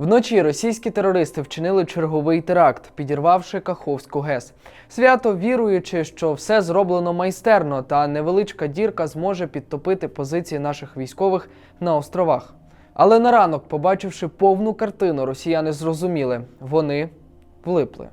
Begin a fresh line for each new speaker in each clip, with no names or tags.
Вночі російські терористи вчинили черговий теракт, підірвавши Каховську ГЕС. Свято віруючи, що все зроблено майстерно, та невеличка дірка зможе підтопити позиції наших військових на островах. Але на ранок, побачивши повну картину, росіяни зрозуміли вони влипли.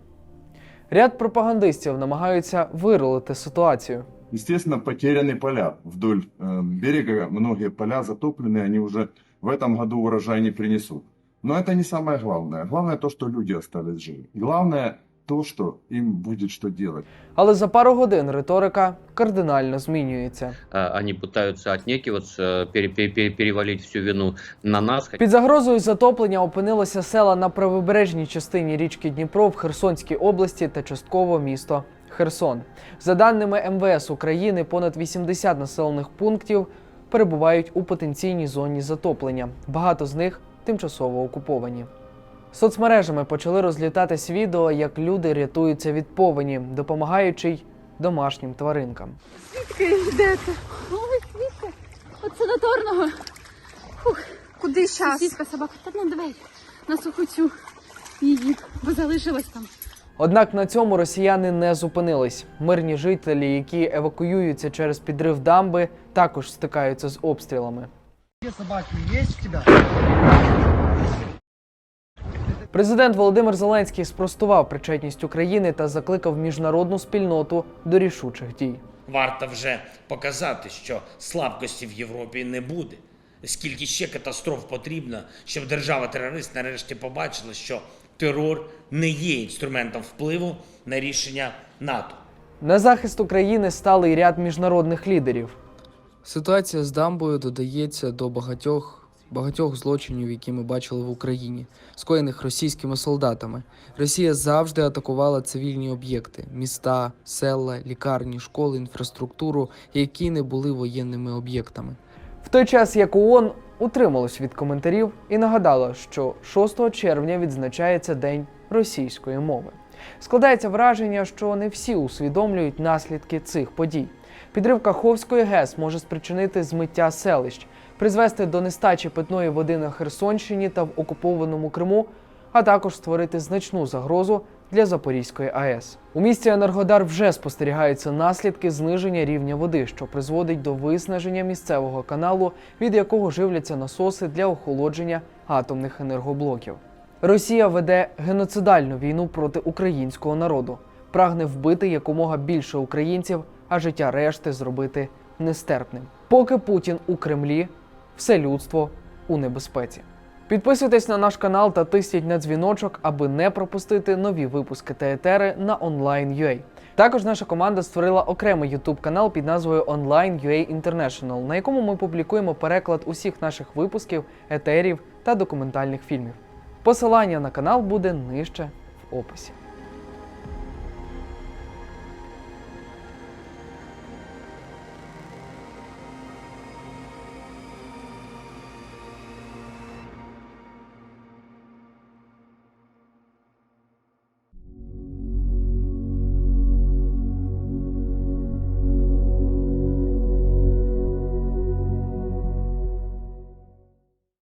Ряд пропагандистів намагаються вирулити ситуацію.
Естественно, потеряны поля вдоль э, берега. Многие поля затоплены, они уже в этом году урожай не принесут. Но это не самое главное. Главное то, что люди остались живы. Главное то, что им будет что делать.
Але за пару годин риторика кардинально змінюється.
А, Они пытаются отнекиваться, пере- пере- пере- перевалить всю вину на нас.
Під загрозою затоплення опинилися села на правобережній частині річки Дніпро в Херсонській області та частково місто Херсон. За даними МВС України, понад 80 населених пунктів перебувають у потенційній зоні затоплення. Багато з них тимчасово окуповані. Соцмережами почали розлітатись відео, як люди рятуються від повені, допомагаючи й домашнім тваринкам.
Звідки йдете? Ой, звідки? От санаторного. Фух,
Куди зараз?
сусідка собака. Та на двері. На суху цю її, бо залишилась там.
Однак на цьому росіяни не зупинились. Мирні жителі, які евакуюються через підрив дамби, також стикаються з обстрілами.
Где собаки есть у тебя?
Президент Володимир Зеленський спростував причетність України та закликав міжнародну спільноту до рішучих дій.
Варто вже показати, що слабкості в Європі не буде. Скільки ще катастроф потрібно, щоб держава-терорист нарешті побачила, що терор не є інструментом впливу на рішення НАТО.
На захист України стали й ряд міжнародних лідерів.
Ситуація з дамбою додається до багатьох багатьох злочинів, які ми бачили в Україні, скоєних російськими солдатами. Росія завжди атакувала цивільні об'єкти: міста, села, лікарні, школи, інфраструктуру, які не були воєнними об'єктами.
В той час як ООН утрималась від коментарів і нагадала, що 6 червня відзначається День російської мови. Складається враження, що не всі усвідомлюють наслідки цих подій. Підрив Каховської ГЕС може спричинити змиття селищ, призвести до нестачі питної води на Херсонщині та в окупованому Криму, а також створити значну загрозу для Запорізької АЕС. У місті Енергодар вже спостерігаються наслідки зниження рівня води, що призводить до виснаження місцевого каналу, від якого живляться насоси для охолодження атомних енергоблоків. Росія веде геноцидальну війну проти українського народу, прагне вбити якомога більше українців, а життя решти зробити нестерпним. Поки Путін у Кремлі, все людство у небезпеці. Підписуйтесь на наш канал та тисніть на дзвіночок, аби не пропустити нові випуски та етери на Online.ua. Також наша команда створила окремий YouTube канал під назвою Online.ua International, на якому ми публікуємо переклад усіх наших випусків, етерів та документальних фільмів. Посилання на канал буде нижче в описі.